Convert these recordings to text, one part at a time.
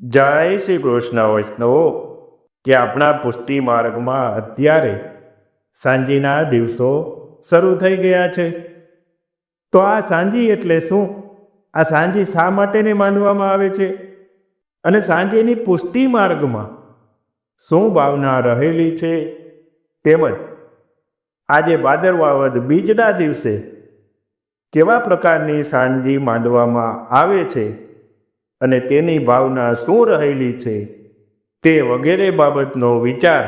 જય શ્રી કૃષ્ણ વૈષ્ણવો. કે આપણા પુષ્ટિ માર્ગમાં અત્યારે સાંજીના દિવસો શરૂ થઈ ગયા છે. તો આ સાંજી એટલે શું? આ સાંજી શા માટેને માનવામાં આવે છે? અને સાંજીની પુષ્ટિ માર્ગમાં શું ભાવના રહેલી છે? તેમજ આજે ભાદરવાવદ બીજના દિવસે કેવા પ્રકારની સાંજી માંડવામાં આવે છે? અને તેની ભાવના શું રહેલી છે તે વગેરે બાબતનો વિચાર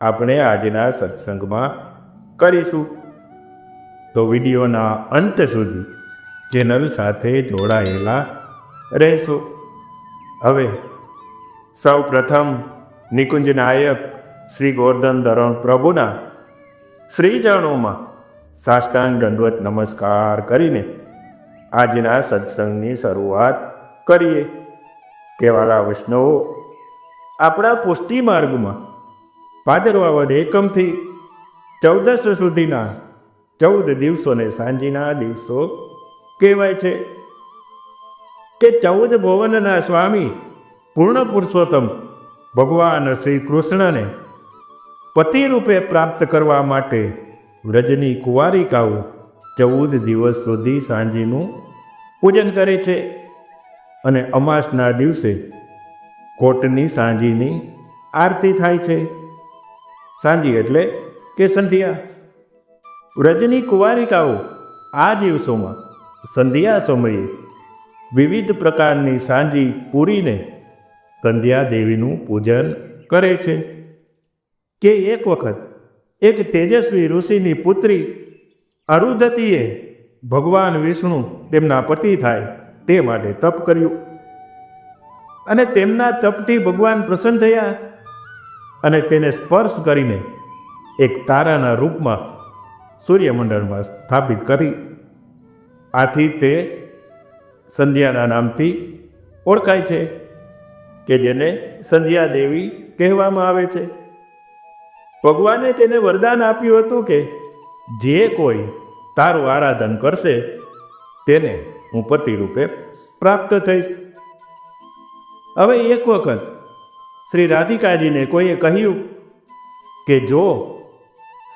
આપણે આજના સત્સંગમાં કરીશું. તો વિડીયોના અંત સુધી ચેનલ સાથે જોડાયેલા રહેશો. હવે સૌ પ્રથમ નિકુંજ નાયક શ્રી ગોર્ધન ધરણ પ્રભુના શ્રી ચરણોમાં સાષ્ટાંગ દંડવત નમસ્કાર કરીને આજના સત્સંગની શરૂઆત કરીએ. કહેવાળા વૈષ્ણવો, આપણા પુષ્ટિ માર્ગમાં ભાદરવા વદ એકમથી ચૌદસ સુધીના ચૌદ દિવસોને સાંજીના દિવસો કહેવાય છે કે ચૌદ ભુવનના સ્વામી પૂર્ણ પુરુષોત્તમ ભગવાન શ્રી કૃષ્ણને પતિ રૂપે પ્રાપ્ત કરવા માટે વ્રજની કુંવારિકાઓ ચૌદ દિવસ સુધી સાંજીનું પૂજન કરે છે. અને અમાસના દિવસે કોટની સાંજીની આરતી થાય છે. સાંજી એટલે કે સંધ્યા. વ્રજની કુંવારિકાઓ આ દિવસોમાં સંધ્યા સમયે વિવિધ પ્રકારની સાંજી પૂરીને સંધ્યા દેવીનું પૂજન કરે છે. કે એક વખત એક તેજસ્વી ઋષિની પુત્રી અરુધતીએ ભગવાન વિષ્ણુ તેમના પતિ થાય તે માટે તપ કર્યું. અને તેમના તપથી ભગવાન પ્રસન્ન થયા અને તેને સ્પર્શ કરીને એક તારાના રૂપમાં સૂર્યમંડળમાં સ્થાપિત કરી. આથી તે સંધ્યાના નામથી ઓળખાય છે કે જેને સંધ્યા દેવી કહેવામાં આવે છે. ભગવાને તેને વરદાન આપ્યું હતું કે જે કોઈ તારું આરાધન કરશે તેને હું પતિ રૂપે પ્રાપ્ત થઈશ. હવે એક વખત શ્રી રાધિકાજીને કોઈએ કહ્યું કે જો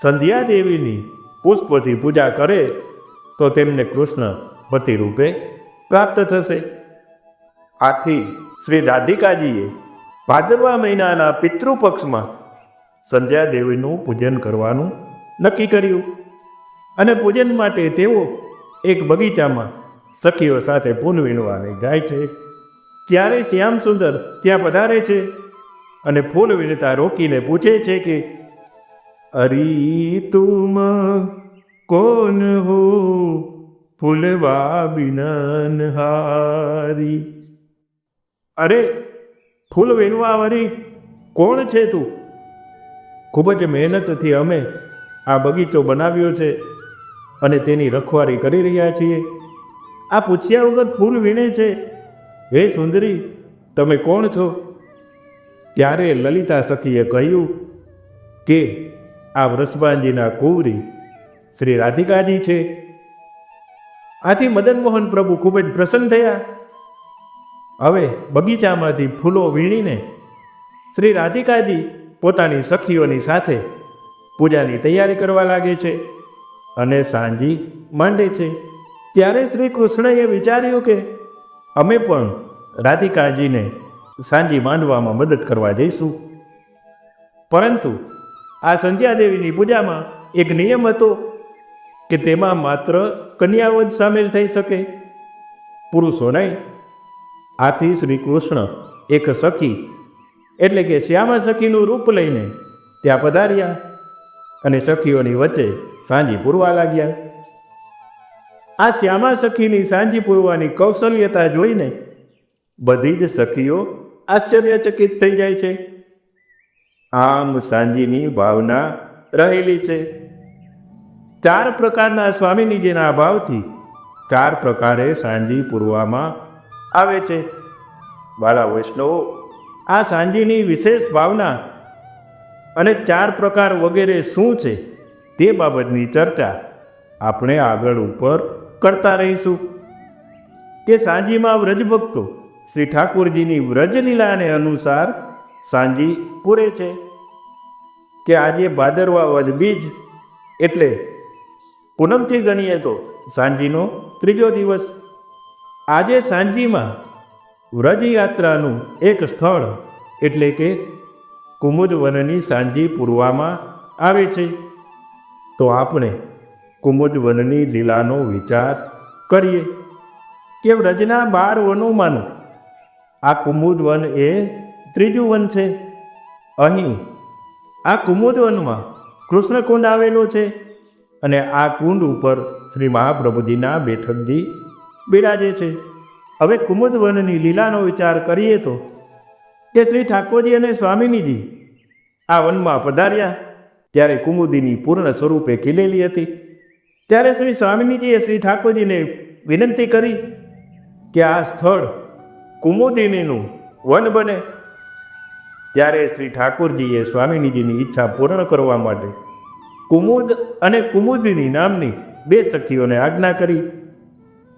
સંધ્યા દેવીની પુષ્પથી પૂજા કરે, તો તેમને કૃષ્ણ પતિ રૂપે પ્રાપ્ત થશે. આથી શ્રી રાધિકાજીએ ભાદરવા મહિનાના પિતૃપક્ષમાં સંધ્યા દેવીનું પૂજન કરવાનું નક્કી કર્યું. અને પૂજન માટે તેઓ એક બગીચામાં સખીઓ સાથે ફૂલ વીણવાને જાય છે. ત્યારે શ્યામ સુંદર ત્યાં પધારે છે અને ફૂલ વીણતા રોકીને પૂછે છે કે, અરી તુમ કોન હો ફૂલવા બિનન હારી? અરે, ફૂલ વીણવા વરી કોણ છે તું? ખૂબ જ મહેનતથી અમે આ બગીચો બનાવ્યો છે અને તેની રખવારી કરી રહ્યા છીએ. આ પૂછ્યા વગર ફૂલ વીણે છે. હે સુંદરી, તમે કોણ છો? ત્યારે લલિતા સખીએ કહ્યું કે, આ વૃષભાનજીના કુંવરી શ્રી રાધિકાજી છે. આથી મદન મોહન પ્રભુ ખૂબ જ પ્રસન્ન થયા. હવે બગીચામાંથી ફૂલો વીણીને શ્રી રાધિકાજી પોતાની સખીઓની સાથે પૂજાની તૈયારી કરવા લાગે છે અને સાંજી માંડે છે. ત્યારે શ્રી કૃષ્ણએ વિચાર્યું કે અમે પણ રાધિકાજીને સાંજી માંડવામાં મદદ કરવા જઈશું. પરંતુ આ સંધ્યાદેવીની પૂજામાં એક નિયમ હતો કે તેમાં માત્ર કન્યાઓ જ સામેલ થઈ શકે, પુરુષો નહીં. આથી શ્રી કૃષ્ણ એક સખી, એટલે કે શ્યામા સખીનું રૂપ લઈને ત્યાં પધાર્યા અને સખીઓની વચ્ચે સાંજી પૂરવા લાગ્યા. આ શ્યામા સખીની સાંજી પૂરવાની કૌશલ્યતા જોઈને બધી જ સખીઓ આશ્ચર્યચકિત થઈ જાય છે. આમ સાંજીની ભાવના રહેલી છે. ચાર પ્રકારના સ્વામીનીજીના ભાવથી ચાર પ્રકારે સાંજી પૂરવામાં આવે છે. બાલા વૈષ્ણવો, આ સાંજીની વિશેષ ભાવના અને ચાર પ્રકાર વગેરે શું છે તે બાબતની ચર્ચા આપણે આગળ ઉપર કરતા રહીશું. કે સાંજીમાં વ્રજભક્તો શ્રી ઠાકુરજીની વ્રજલીલાને અનુસાર સાંજી પૂરે છે. કે આજે ભાદરવા વધબીજ એટલે પૂનમથી ગણીએ તો સાંજીનો ત્રીજો દિવસ. આજે સાંજીમાં વ્રજયાત્રાનું એક સ્થળ એટલે કે કુમુદવનની સાંજી પૂરવામાં આવે છે. તો આપણે કુમુદવનની લીલાનો વિચાર કરીએ. કે વ્રજના બાર વનોમાંનું આ કુમુદવન એ ત્રીજું વન છે. અહીં, આ કુમુદવનમાં કૃષ્ણકુંડ આવેલો છે અને આ કુંડ ઉપર શ્રી મહાપ્રભુજીના બેઠકજી બિરાજે છે. હવે કુમુદવનની લીલાનો વિચાર કરીએ તો, કે શ્રી ઠાકોરજી અને સ્વામિનીજી આ વનમાં પધાર્યા, ત્યારે કુમુદીની પૂર્ણ સ્વરૂપે ખીલેલી હતી. ત્યારે શ્રી સ્વામીજીએ શ્રી ઠાકોરજીને વિનંતી કરી કે આ સ્થળ કુમુદિનીનું વન બને. ત્યારે શ્રી ઠાકોરજીએ સ્વામિનીજીની ઈચ્છા પૂર્ણ કરવા માટે કુમુદ અને કુમુદિની નામની બે સખીઓને આજ્ઞા કરી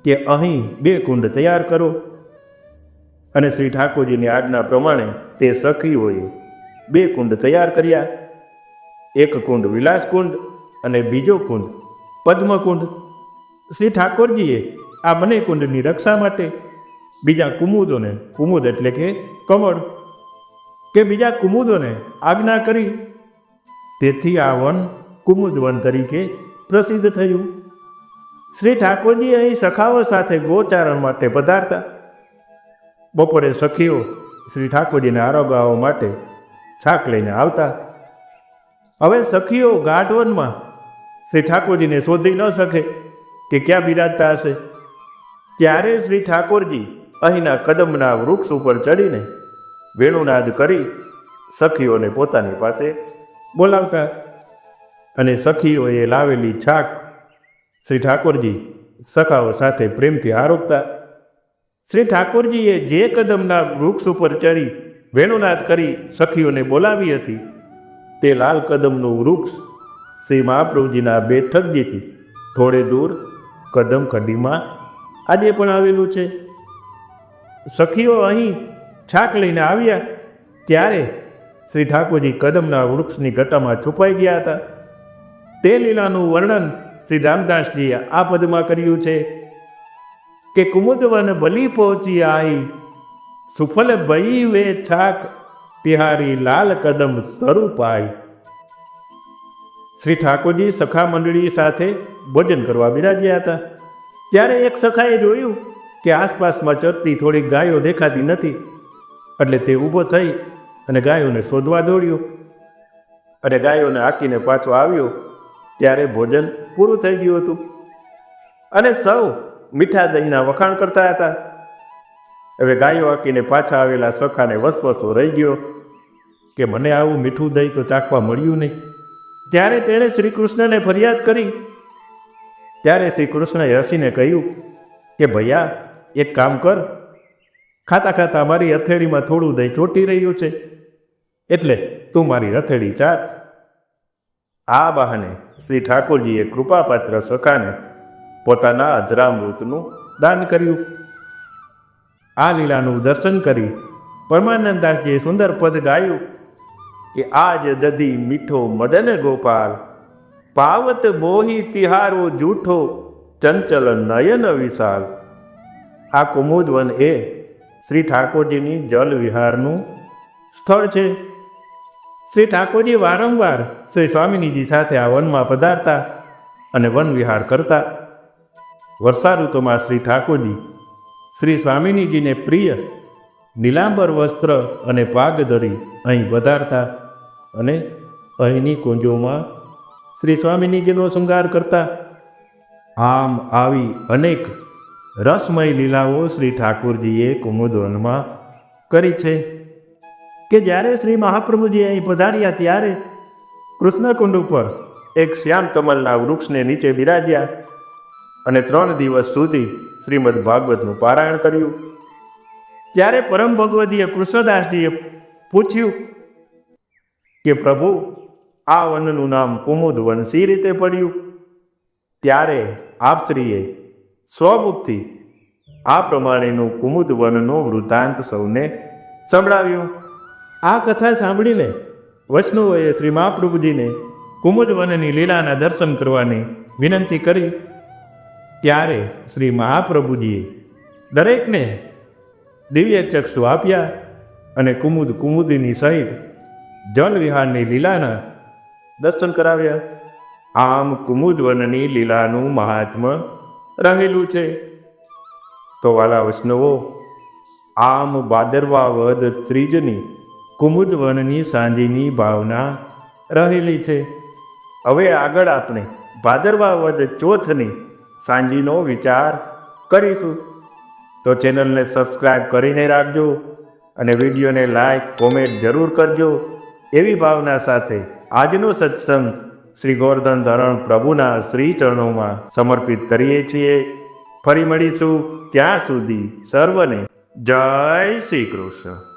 કે અહીં બે કુંડ તૈયાર કરો. અને શ્રી ઠાકોરજીની આજ્ઞા પ્રમાણે તે સખીઓએ બે કુંડ તૈયાર કર્યા. એક કુંડ વિલાસ કુંડ અને બીજો કુંડ પદ્મકુંડ. શ્રી ઠાકોરજીએ આ બંને કુંડની રક્ષા માટે બીજા કુમુદોને, કુમુદ એટલે કે કમળ, કે બીજા કુમુદોને આજ્ઞા કરી. તેથી આ વન કુમુદ વન તરીકે પ્રસિદ્ધ થયું. શ્રી ઠાકોરજી અહીં સખાઓ સાથે ગોચારણ માટે પધારતા. બપોરે સખીઓ શ્રી ઠાકોરજીને આરોગાવા માટે છાક લઈને આવતા. હવે સખીઓ ગાઢવનમાં શ્રી ઠાકોરજીને શોધી ન શકે કે ક્યાં બિરાજતા હશે. ત્યારે શ્રી ઠાકોરજી અહીંના કદમના વૃક્ષ ઉપર ચડીને વેણુનાદ કરી સખીઓને પોતાની પાસે બોલાવતા અને સખીઓએ લાવેલી છાક શ્રી ઠાકોરજી સખાઓ સાથે પ્રેમથી આરોપતા. શ્રી ઠાકોરજીએ જે કદમના વૃક્ષ ઉપર ચડી વેણુનાદ કરી સખીઓને બોલાવી હતી તે લાલ કદમનું વૃક્ષ શ્રી મહાપ્રભુજીના બેઠકજીથી થોડે દૂર કદમ કડીમાં આજે પણ આવેલું છે. સખીઓ અહીં છાક લઈને આવ્યા ત્યારે શ્રી ઠાકોરજી કદમના વૃક્ષની ગટામાં છુપાઈ ગયા હતા. તે લીલાનું વર્ણન શ્રી રામદાસજીએ આ પદમાં કર્યું છે કે કુમુદવન બલી પહોંચી આઈ સુફલ ભઈ વે છાક, તિહારી લાલ કદમ તરુ પાઈ શ્રી ઠાકોરજી સખા મંડળી સાથે ભોજન કરવા બિરાજ્યા હતા. ત્યારે એક સખાએ જોયું કે આસપાસમાં ચરતી થોડીક ગાયો દેખાતી નથી, એટલે તે ઊભો થઈ અને ગાયોને શોધવા દોડ્યો. અને ગાયોને હાકીને પાછો આવ્યો, ત્યારે ભોજન પૂરું થઈ ગયું હતું. અને સૌ મીઠા દહીંના વખાણ કરતા હતા. હવે ગાયો હાકીને પાછા આવેલા સખાને વસવસો રહી ગયો કે મને આવું મીઠું દહીં તો ચાખવા મળ્યું નહીં. ત્યારે તેણે શ્રી કૃષ્ણને ફરિયાદ કરી. ત્યારે શ્રી કૃષ્ણએ હસીને કહ્યું કે, ભૈયા, એક કામ કર. ખાતા ખાતા મારી હથેળીમાં થોડું દહીં ચોટી રહ્યું છે. એટલે તું મારી હથેળી ચાર. આ બહાને શ્રી ઠાકોરજીએ કૃપાપાત્ર સખાને પોતાના અધરામૃતનું દાન કર્યું. આ લીલાનું દર્શન કરી પરમાનંદાસજીએ સુંદર પદ ગાયું. કે આજ દધી મીઠો મદન ગોપાલ, પાવત મોહી તિહારો જૂઠો ચંચલ નયન વિશાલ. આ કુમુદવન એ શ્રી ઠાકોરજીની જલ વિહારનું સ્થળ છે. શ્રી ઠાકોરજી વારંવાર શ્રી સ્વામિનીજી સાથે આ વનમાં પધારતા અને વન વિહાર કરતા. વર્ષા ઋતુમાં શ્રી ઠાકોરજી શ્રી સ્વામિનીજીને પ્રિય નીલાંબર વસ્ત્ર અને પાગ ધરી અહીં પધારતા અને અહીંની કુંજોમાં શ્રી સ્વામિનીજીનો શૃંગાર કરતા આમ આવી અનેક રસમય લીલાઓ શ્રી ઠાકોરજીએ કુમુદવનમાં કરી છે કે જ્યારે શ્રી મહાપ્રભુજી અહીં પધાર્યા ત્યારે કૃષ્ણકુંડ ઉપર એક શ્યામ કમલના વૃક્ષને નીચે બિરાજ્યા અને ત્રણ દિવસ સુધી શ્રીમદ ભાગવતનું પારાયણ કર્યું. ત્યારે પરમ ભગવતીએ કૃષ્ણદાસજીએ પૂછ્યું કે પ્રભુ, આ વનનું નામ કુમુદ વન સી રીતે પડ્યું? ત્યારે આપશ્રીએ સ્વગુપ્તથી આ પ્રમાણેનું કુમુદ વનનો વૃત્તાંત સૌને સંભળાવ્યું. આ કથા સાંભળીને વૈષ્ણવોએ શ્રી મહાપ્રભુજીને કુમુદ વનની લીલાના દર્શન કરવાની વિનંતી કરી. ત્યારે શ્રી મહાપ્રભુજીએ દરેકને દિવ્ય ચક્ષુ આપ્યા અને કુમુદ કુમુદની સહિત જલવિહારની લીલાના દર્શન કરાવ્યા. આમ કુમુદ વનની લીલાનું મહાત્મ્ય રહેલું છે. તો વાલા વૈષ્ણવો, આમ ભાદરવા વદ ત્રીજની કુમુદ વનની સાંજની ભાવના રહેલી છે. હવે આગળ આપણે ભાદરવા વદ ચોથની સાંજીનો વિચાર કરીશું. તો ચેનલને સબસ્ક્રાઈબ કરીને રાખજો અને વિડીયોને લાઈક કોમેન્ટ જરૂર કરજો. એવી ભાવના સાથે આજનો સત્સંગ શ્રી ગોવર્ધન ધરણ પ્રભુના શ્રી ચરણોમાં સમર્પિત કરીએ છીએ. ફરી મળીશું ત્યાં સુધી સર્વને જય શ્રી કૃષ્ણ.